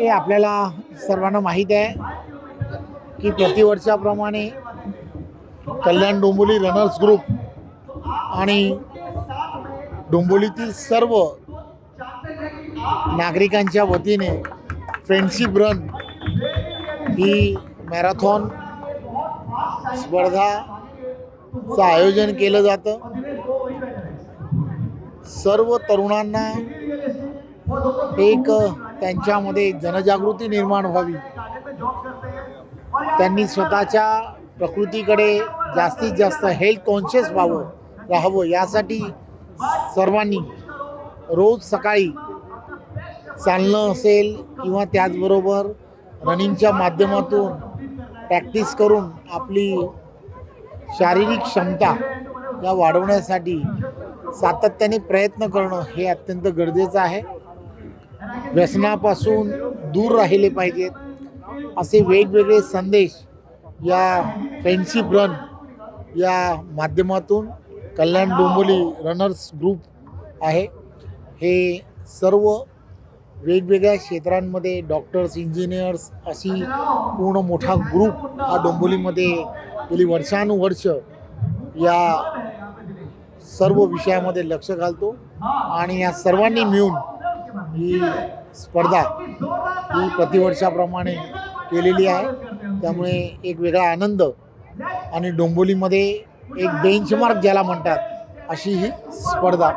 हे आपल्याला सर्वांना माहीत आहे की प्रतिवर्षाप्रमाणे कल्याण डोंबोली रनर्स ग्रुप आणि डोंबोलीतील सर्व नागरिकांच्या वतीने फ्रेंडशिप रन ही मॅरेथॉन स्पर्धाचं आयोजन केलं जातं. सर्व तरुणांना एक त्यांच्यामध्ये जनजागृती निर्माण व्हावी. त्यांनी स्वतःच्या प्रकृतीकडे जास्तीत जास्त हेल्थ कॉन्शियस व्हावं राहावं. यासाठी सर्वांनी रोज सकाळी चालणं असेल किंवा त्याचबरोबर रनिंगच्या माध्यमातून प्रॅक्टिस करून आपली शारीरिक क्षमता या वाढवण्यासाठी सातत्याने प्रयत्न करणं हे अत्यंत गरजेचं आहे. व्यसनापासून दूर राहिले पाहिजेत. असे वेगवेगळे संदेश या फ्रेंडशिप रन या माध्यमातून कल्याण डोंबोली रनर्स ग्रुप आहे. हे सर्व वेगवेगळ्या क्षेत्रांमध्ये डॉक्टर्स इंजिनियर्स अशी पूर्ण मोठा ग्रुप हा डोंबोलीमध्ये गेली वर्षानुवर्ष या सर्व विषयामध्ये लक्ष घालतो. आणि या सर्वांनी मिळून ही स्पर्धा ही प्रतिवर्षाप्रमाणे केलेली आहे. त्यामुळे एक वेगळा आनंद आणि डोंबिवलीमध्ये एक बेंचमार्क ज्याला म्हणतात अशी ही स्पर्धा.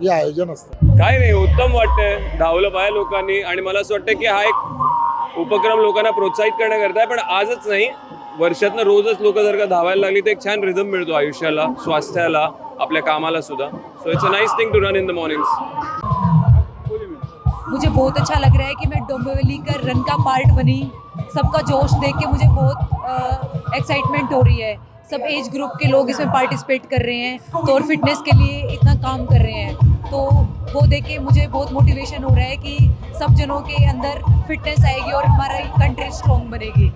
हे आयोजन असतं. काय नाही उत्तम वाटतंय. धावलं पाहिजे लोकांनी आणि मला असं वाटतं की हा एक उपक्रम लोकांना प्रोत्साहित करण्याकरता आहे पण आजच नाही. वर्षातनं रोजच लोक जर का धावायला लागली तर एक छान रिदम मिळतो आयुष्याला स्वास्थ्याला आपल्या कामाला सुद्धा. So it's a nice thing to run in the mornings मुझे बहुत अच्छा लग रहा है कि मैं डोंबिवली का रन का पार्ट बनी। सबका जोश देख के मुझे बहुत एक्साइटमेंट हो रही है। सब एज ग्रुप के लोग इसमें पार्टिसिपेट कर रहे हैं तो और फिटनेस के लिए इतना काम कर रहे हैं। तो वो देख के मुझे बहुत मोटिवेशन हो रहा है कि सब जनों के अंदर फिटनेस आएगी और हमारा कंट्री स्ट्रॉन्ग बनेगी।